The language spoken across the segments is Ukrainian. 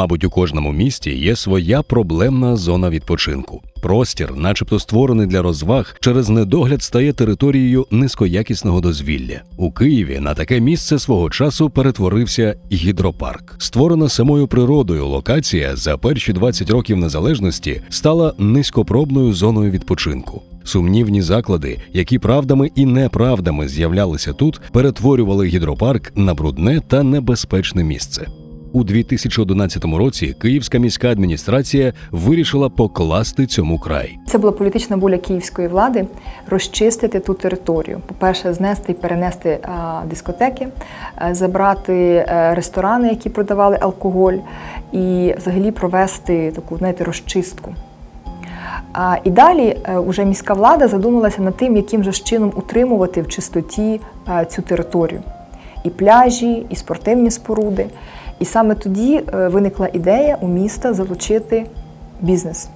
Мабуть, у кожному місті є своя проблемна зона відпочинку. Простір, начебто створений для розваг, через недогляд стає територією низькоякісного дозвілля. У Києві на таке місце свого часу перетворився гідропарк. Створена самою природою локація за перші 20 років незалежності стала низькопробною зоною відпочинку. Сумнівні заклади, які правдами і неправдами з'являлися тут, перетворювали гідропарк на брудне та небезпечне місце. У 2011 році Київська міська адміністрація вирішила покласти цьому край. Це була політична воля київської влади розчистити ту територію. По-перше, знести і перенести а, дискотеки, е, забрати е, ресторани, які продавали алкоголь, і взагалі провести таку знаєте, розчистку. А, і далі е, уже міська влада задумалася над тим, яким же чином утримувати в чистоті е, цю територію. І пляжі, і спортивні споруди. І саме тоді е, виникла ідея у міста залучити бізнес.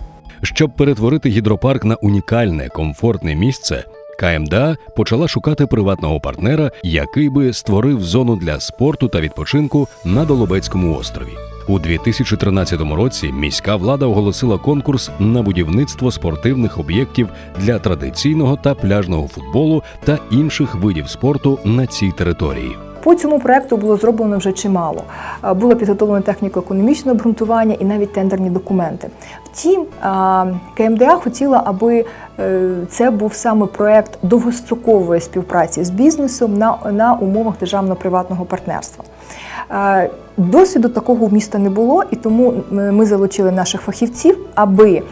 Щоб перетворити гідропарк на унікальне, комфортне місце, КМДА почала шукати приватного партнера, який би створив зону для спорту та відпочинку на Долобецькому острові. У 2013 році міська влада оголосила конкурс на будівництво спортивних об'єктів для традиційного та пляжного футболу та інших видів спорту на цій території. По цьому проекту було зроблено вже чимало. Було підготовлено техніко-економічне обґрунтування і навіть тендерні документи. Втім, КМДА хотіла, аби е, це був саме проект довгострокової співпраці з бізнесом на, на умовах державно-приватного партнерства. Е, Досвіду такого в міста не було, і тому ми залучили наших фахівців, аби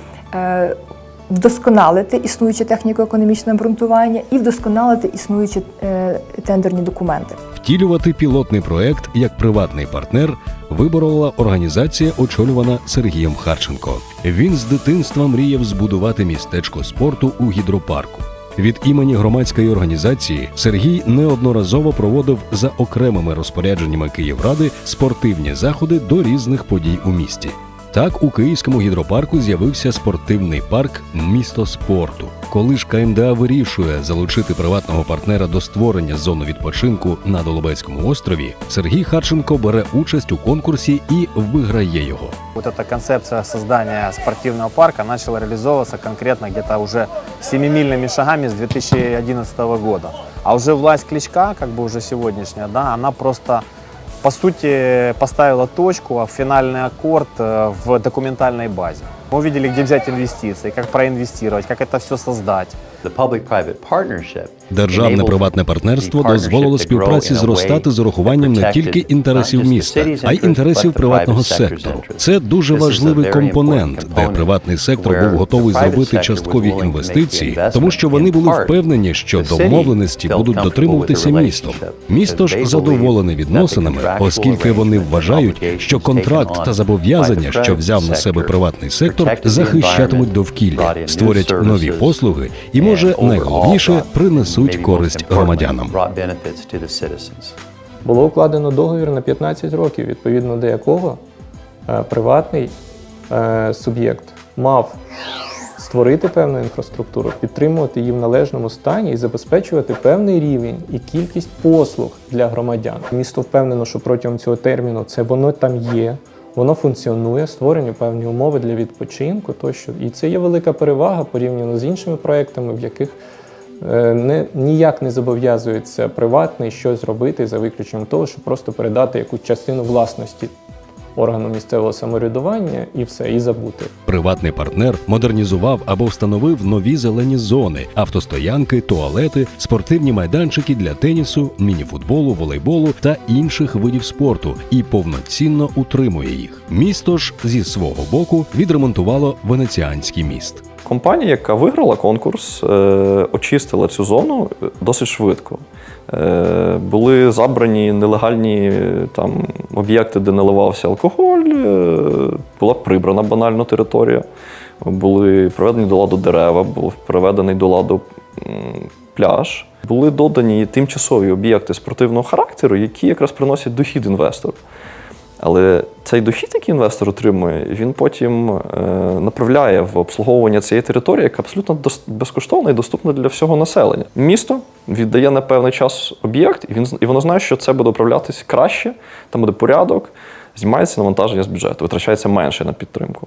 вдосконалити існуюче техніко-економічне обґрунтування і вдосконалити існуючі е, тендерні документи. Втілювати пілотний проект як приватний партнер виборола організація, очолювана Сергієм Харченко. Він з дитинства мріяв збудувати містечко спорту у гідропарку. Від імені громадської організації Сергій неодноразово проводив за окремими розпорядженнями Київради спортивні заходи до різних подій у місті. Так у Київському гідропарку з'явився спортивний парк Місто спорту. Коли ж КМДА вирішує залучити приватного партнера до створення зони відпочинку на Долобецькому острові, Сергій Харченко бере участь у конкурсі і виграє його. Вот эта концепция создания спортивного парка начала реализовываться конкретно где-то уже семимильными шагами с 2011 года. А уже власть Кличка, как бы уже сегодняшняя, да, она просто по сути поставила точку, финальный аккорд э, в документальной базе. Мы увидели, где взять инвестиции, как проинвестировать, как это все создать. Державне приватне партнерство дозволило співпраці зростати з урахуванням не тільки інтересів міста, а й інтересів приватного сектору. Це дуже важливий компонент, де приватний сектор був готовий зробити часткові інвестиції, тому що вони були впевнені, що домовленості будуть дотримуватися містом. Місто ж задоволене відносинами, оскільки вони вважають, що контракт та зобов'язання, що взяв на себе приватний сектор, protected захищатимуть довкілля, створять нові послуги і, може, найголовніше принесуть користь громадянам. Було укладено договір на 15 років, відповідно до якого е, приватний е, суб'єкт мав створити певну інфраструктуру, підтримувати її в належному стані і забезпечувати певний рівень і кількість послуг для громадян. Місто впевнено, що протягом цього терміну це воно там є. Воно функціонує, створені певні умови для відпочинку тощо. І це є велика перевага порівняно з іншими проектами, в яких Е, не, ніяк не зобов'язується приватний щось зробити за виключенням того, щоб просто передати якусь частину власності органу місцевого самоврядування і все, і забути. Приватний партнер модернізував або встановив нові зелені зони, автостоянки, туалети, спортивні майданчики для тенісу, мініфутболу, волейболу та інших видів спорту і повноцінно утримує їх. Місто ж зі свого боку відремонтувало венеціанський міст. Компанія, яка виграла конкурс, е, очистила цю зону е, досить швидко. Е, Були забрані нелегальні там, об'єкти, де наливався алкоголь, була прибрана банально територія, були проведені до ладу дерева, був приведений до ладу пляж. Були додані тимчасові об'єкти спортивного характеру, які якраз приносять дохід інвестору. Але цей дохід, який інвестор отримує, він потім е, направляє в обслуговування цієї території, яка абсолютно безкоштовна і доступна для всього населення. Місто віддає на певний час об'єкт, і він і воно знає, що це буде управлятися краще, там буде порядок, знімається навантаження з бюджету, витрачається менше на підтримку.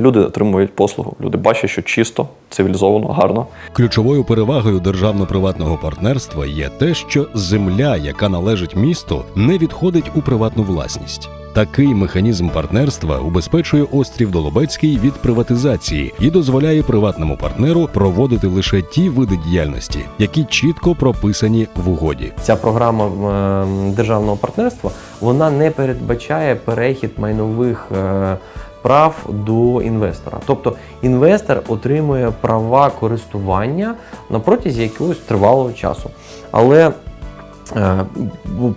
Люди отримують послугу, люди бачать, що чисто, цивілізовано, гарно. Ключовою перевагою державно-приватного партнерства є те, що земля, яка належить місту, не відходить у приватну власність. Такий механізм партнерства убезпечує острів Долобецький від приватизації і дозволяє приватному партнеру проводити лише ті види діяльності, які чітко прописані в угоді. Ця програма е, державного партнерства вона не передбачає перехід майнових е, прав до інвестора. Тобто інвестор отримує права користування на протязі якогось тривалого часу. Але е,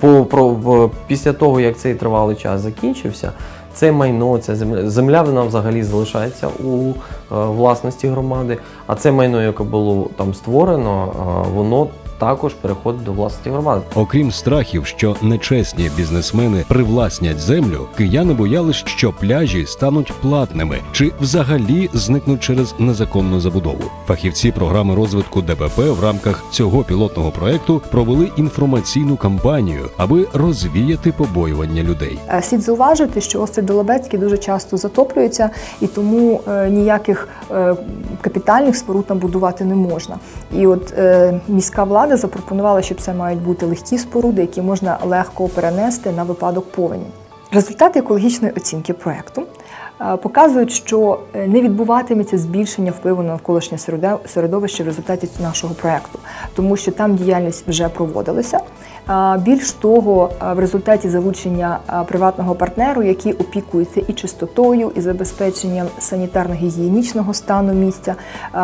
по, по- після того, як цей тривалий час закінчився, це майно, ця земля, земля вона взагалі залишається у е, власності громади, а це майно, яке було там створено, е, воно також переходить до власності громади. Окрім страхів, що нечесні бізнесмени привласнять землю, кияни боялись, що пляжі стануть платними чи взагалі зникнуть через незаконну забудову. Фахівці програми розвитку ДПП в рамках цього пілотного проекту провели інформаційну кампанію, аби розвіяти побоювання людей. Е, Слід зауважити, що острів Долобецький дуже часто затоплюється, і тому е, ніяких е, капітальних споруд там будувати не можна. І от е, міська влада запропонувала, що це мають бути легкі споруди, які можна легко перенести на випадок повені. Результати екологічної оцінки проекту е, показують, що е, не відбуватиметься збільшення впливу на навколишнє середовище в результаті нашого проекту, тому що там діяльність вже проводилася. Більш того, в результаті залучення приватного партнеру, який опікується і чистотою, і забезпеченням санітарно-гігієнічного стану місця,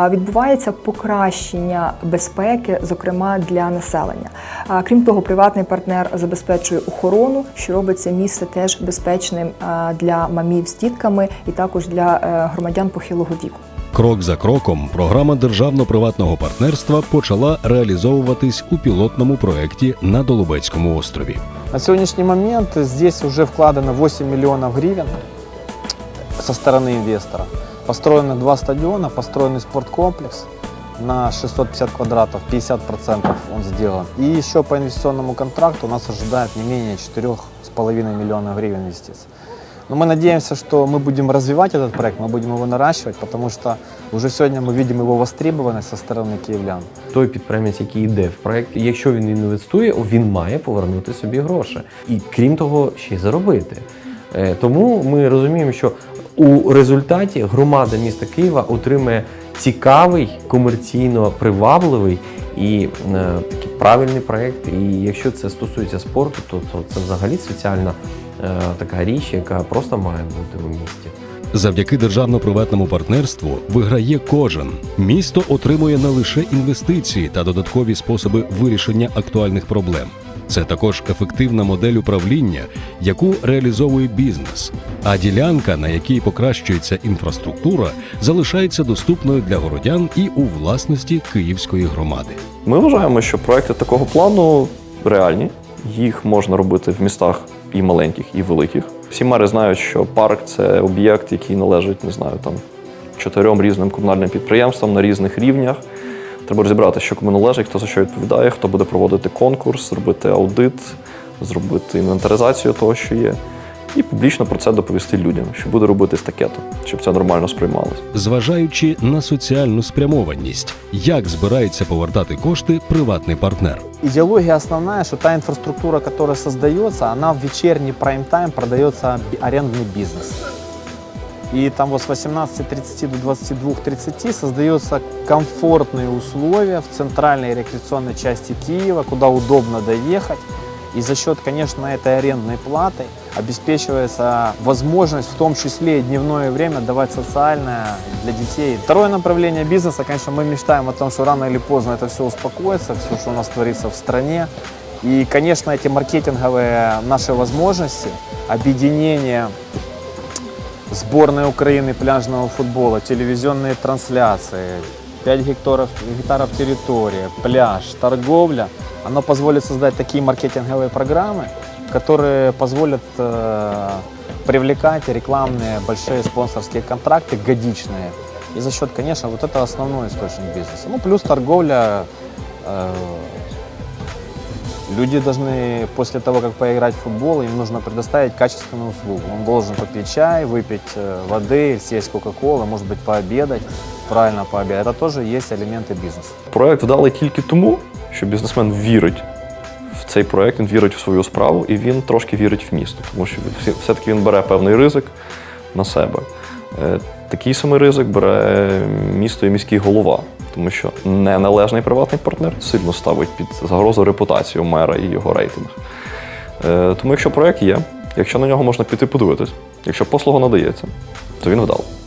відбувається покращення безпеки, зокрема для населення. Крім того, приватний партнер забезпечує охорону, що робить це місце теж безпечним для мамів з дітками і також для е, громадян похилого віку. Крок за кроком програма державно-приватного партнерства почала реалізовуватись у пілотному проєкті на Долубецькому острові. На сегодняшний момент здесь уже вкладено 8 миллионов гривен со стороны инвестора. Построены два стадиона, построенный спорткомплекс на 650 квадратов, 50% он сделан. И еще по инвестиционному контракту нас ожидает не менее 4,5 миллиона гривен инвестиций. Но мы надеемся, что мы будем развивать этот проект, мы будем его наращивать, потому что уже сегодня мы видим его востребованность со стороны киевлян. той підприємець, який йде в проект, якщо він інвестує, він має повернути собі гроші. І крім того, ще й заробити. Е, Тому ми розуміємо, що у результаті громада міста Києва отримає цікавий, комерційно привабливий і е, такий правильний проект. І якщо це стосується спорту, то, то це взагалі соціальна е, така річ, яка просто має бути у місті. Завдяки державно-приватному партнерству виграє кожен. Місто отримує не лише інвестиції та додаткові способи вирішення актуальних проблем. Це також ефективна модель управління, яку реалізовує бізнес. А ділянка, на якій покращується інфраструктура, залишається доступною для городян і у власності Київської громади. Ми вважаємо, що проекти такого плану реальні. Їх можна робити в містах і маленьких, і великих. Всі мери знають, що парк це об'єкт, який належить, не знаю, там чотирьом різним комунальним підприємствам на різних рівнях. Треба розібрати, що кому належить, хто за що відповідає, хто буде проводити конкурс, зробити аудит, зробити інвентаризацію того, що є, і публічно про це доповісти людям, що буде робити стакетом, щоб це нормально сприймалося. Зважаючи на соціальну спрямованість, як збирається повертати кошти приватний партнер. Идеология основная, что та инфраструктура, которая создается, она в вечерний прайм-тайм продается арендный бизнес. И там вот с 18.30 до 22.30 создаются комфортные условия в центральной рекреационной части Киева, куда удобно доехать. И за счет, конечно, этой арендной платы обеспечивается возможность в том числе и дневное время давать социальное для детей. Второе направление бизнеса, конечно, мы мечтаем о том, что рано или поздно это все успокоится, все, что у нас творится в стране. И, конечно, эти маркетинговые наши возможности, объединение сборной Украины пляжного футбола, телевизионные трансляции, 5 гектаров, гектаров территории, пляж, торговля, оно позволит создать такие маркетинговые программы, которые позволят э, привлекать рекламные большие спонсорские контракты годичные. И за счет, конечно, вот это основной источник бизнеса. Ну, плюс торговля э, Люди должны после того, как поиграть в футбол, им нужно предоставить качественную услугу. Он должен попить чай, выпить э, воды, съесть кока-колы, может быть, пообедать, правильно пообедать. Это тоже есть элементы бизнеса. Проект вдалий тільки тому, що бізнесмен вірить в цей проект, він вірить в свою справу і він трошки вірить в місто, тому що все-таки він бере певний ризик на себе. Е, Такий самий ризик бере місто і міський голова, тому що неналежний приватний партнер сильно ставить під загрозу репутацію мера і його рейтинг. Е, Тому якщо проект є, якщо на нього можна піти подивитись, якщо послуга надається, то він вдалий.